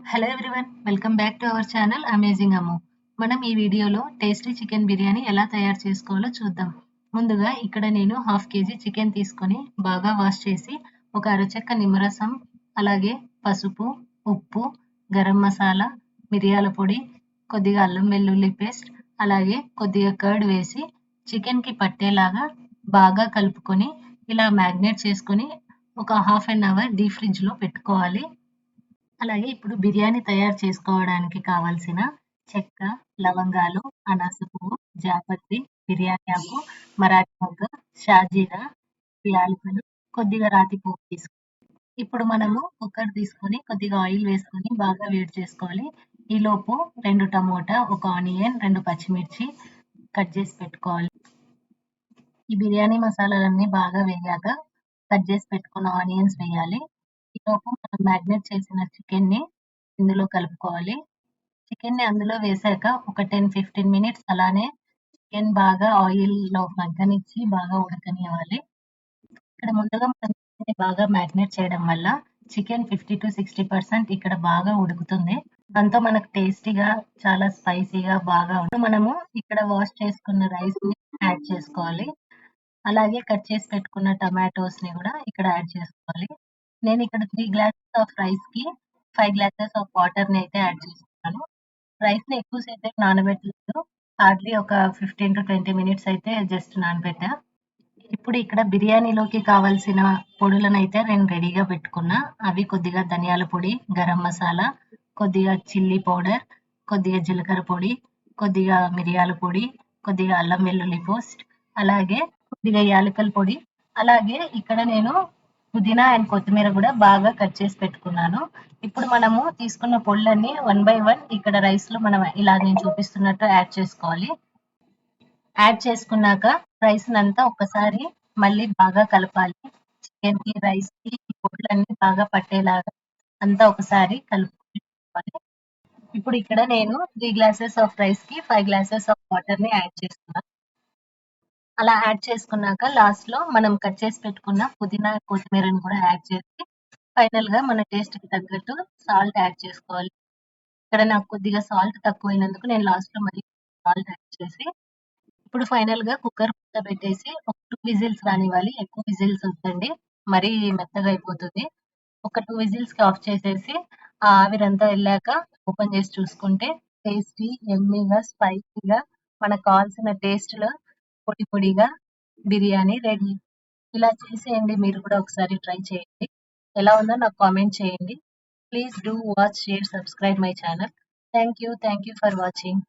Hello everyone welcome back to our channel amazing Ammu మనం ఈ వీడియోలో టేస్టీ చికెన్ బిర్యానీ ఎలా తయారు చేసుకోవాలో చూద్దాం. ముందుగా ఇక్కడ నేను హాఫ్ కేజీ చికెన్ తీసుకొని బాగా వాష్ చేసి ఒక అరచెక్క నిమ్మరసం అలాగే పసుపు ఉప్పు గరం మసాలా మిరియాల పొడి కొద్దిగా అల్లం వెల్లుల్లి పేస్ట్ అలాగే కొద్దిగా కర్డ్ వేసి చికెన్కి పట్టేలాగా బాగా కలుపుకొని ఇలా మ్యాగ్నేట్ చేసుకొని ఒక హాఫ్ అన్ అవర్ డీప్ ఫ్రిడ్జ్లో పెట్టుకోవాలి. అలాగే ఇప్పుడు బిర్యానీ తయారు చేసుకోవడానికి కావాల్సిన చెక్క లవంగాలు అనాస పువ్వు జాపత్రి బిర్యానీ ఆకు మరాఠీ మొగ్గ షాజీరా యాలకులు కొద్దిగా రాతి పువ్వు తీసుకుని ఇప్పుడు మనము కుక్కర్ తీసుకొని కొద్దిగా ఆయిల్ వేసుకొని బాగా వేడి చేసుకోవాలి. ఈలోపు రెండు టమోటా ఒక ఆనియన్ రెండు పచ్చిమిర్చి కట్ చేసి పెట్టుకోవాలి. ఈ బిర్యానీ మసాలాలన్నీ బాగా వేగాక కట్ చేసి పెట్టుకున్న ఆనియన్స్ వేయాలి. లోపు మనం మ్యాగ్నేట్ చేసిన చికెన్ని ఇందులో కలుపుకోవాలి. చికెన్ని అందులో వేసాక ఒక టెన్ ఫిఫ్టీన్ మినిట్స్ అలానే చికెన్ బాగా ఆయిల్లో మగ్గనిచ్చి బాగా ఉడకనివ్వాలి. ఇక్కడ ముందుగా మనం బాగా మ్యాగ్నేట్ చేయడం వల్ల chicken fifty to sixty percent ఇక్కడ బాగా ఉడుకుతుంది. దాంతో మనకు టేస్టీగా చాలా స్పైసీగా బాగా ఉంటుంది మనము ఇక్కడ వాష్ చేసుకున్న రైస్ని యాడ్ చేసుకోవాలి. అలాగే కట్ చేసి పెట్టుకున్న టమాటోస్ని కూడా ఇక్కడ యాడ్ చేసుకోవాలి. నేను ఇక్కడ త్రీ గ్లాసెస్ ఆఫ్ రైస్కి ఫైవ్ గ్లాసెస్ ఆఫ్ వాటర్ని అయితే యాడ్ చేస్తున్నాను. రైస్ని ఎక్కువసేపు నానబెట్టలేదు. హార్డ్లీ ఒక ఫిఫ్టీన్ టు ట్వంటీ మినిట్స్ అయితే జస్ట్ నానబెట్టా. ఇప్పుడు ఇక్కడ బిర్యానీలోకి కావాల్సిన పొడులను అయితే నేను రెడీగా పెట్టుకున్నా. అవి కొద్దిగా ధనియాల పొడి గరం మసాలా కొద్దిగా చిల్లీ పౌడర్ కొద్దిగా జీలకర్ర పొడి కొద్దిగా మిరియాల పొడి కొద్దిగా అల్లం వెల్లుల్లి పోస్ట్ అలాగే కొద్దిగా యాలకల పొడి. అలాగే ఇక్కడ నేను పుదీనా అండ్ కొత్తిమీర కూడా బాగా కట్ చేసి పెట్టుకున్నాను. ఇప్పుడు మనము తీసుకున్న పొళ్ళన్నీ వన్ బై వన్ ఇక్కడ రైస్లో మనం ఇలా నేను చూపిస్తున్నట్టు యాడ్ చేసుకోవాలి. యాడ్ చేసుకున్నాక రైస్ అంతా ఒక్కసారి మళ్ళీ బాగా కలపాలి. చికెన్కి రైస్కి పొళ్ళన్నీ బాగా పట్టేలాగా అంతా ఒకసారి కలుపుకోవాలి ఇప్పుడు ఇక్కడ నేను త్రీ గ్లాసెస్ ఆఫ్ రైస్కి ఫైవ్ గ్లాసెస్ ఆఫ్ వాటర్ని యాడ్ చేస్తున్నాను. అలా యాడ్ చేసుకున్నాక లాస్ట్లో మనం కట్ చేసి పెట్టుకున్న పుదీనా కొత్తిమీరని కూడా యాడ్ చేసి ఫైనల్గా మన టేస్ట్కి తగ్గట్టు సాల్ట్ యాడ్ చేసుకోవాలి. ఇక్కడ నాకు కొద్దిగా సాల్ట్ తక్కువైనందుకు నేను లాస్ట్లో మరి సాల్ట్ యాడ్ చేసి ఇప్పుడు ఫైనల్గా కుక్కర్ మూత పెట్టేసి ఒక టూ విజిల్స్ రానివ్వాలి. ఎక్కువ విజిల్స్ వద్దండి. మరీ మెత్తగా అయిపోతుంది. ఒక టూ విజిల్స్కి ఆఫ్ చేసేసి ఆ ఆవిరంతా వెళ్ళాక ఓపెన్ చేసి చూసుకుంటే టేస్టీ ఎమ్మీగా స్పైసీగా మనకు కావాల్సిన టేస్ట్లో పొడి పొడిగా బిర్యానీ రెడీ. ఇలా చేసేయండి మీరు కూడా ఒకసారి ట్రై చేయండి. ఎలా ఉందో నాకు కామెంట్ చేయండి. Please do watch share subscribe my channel. Thank you thank you for watching.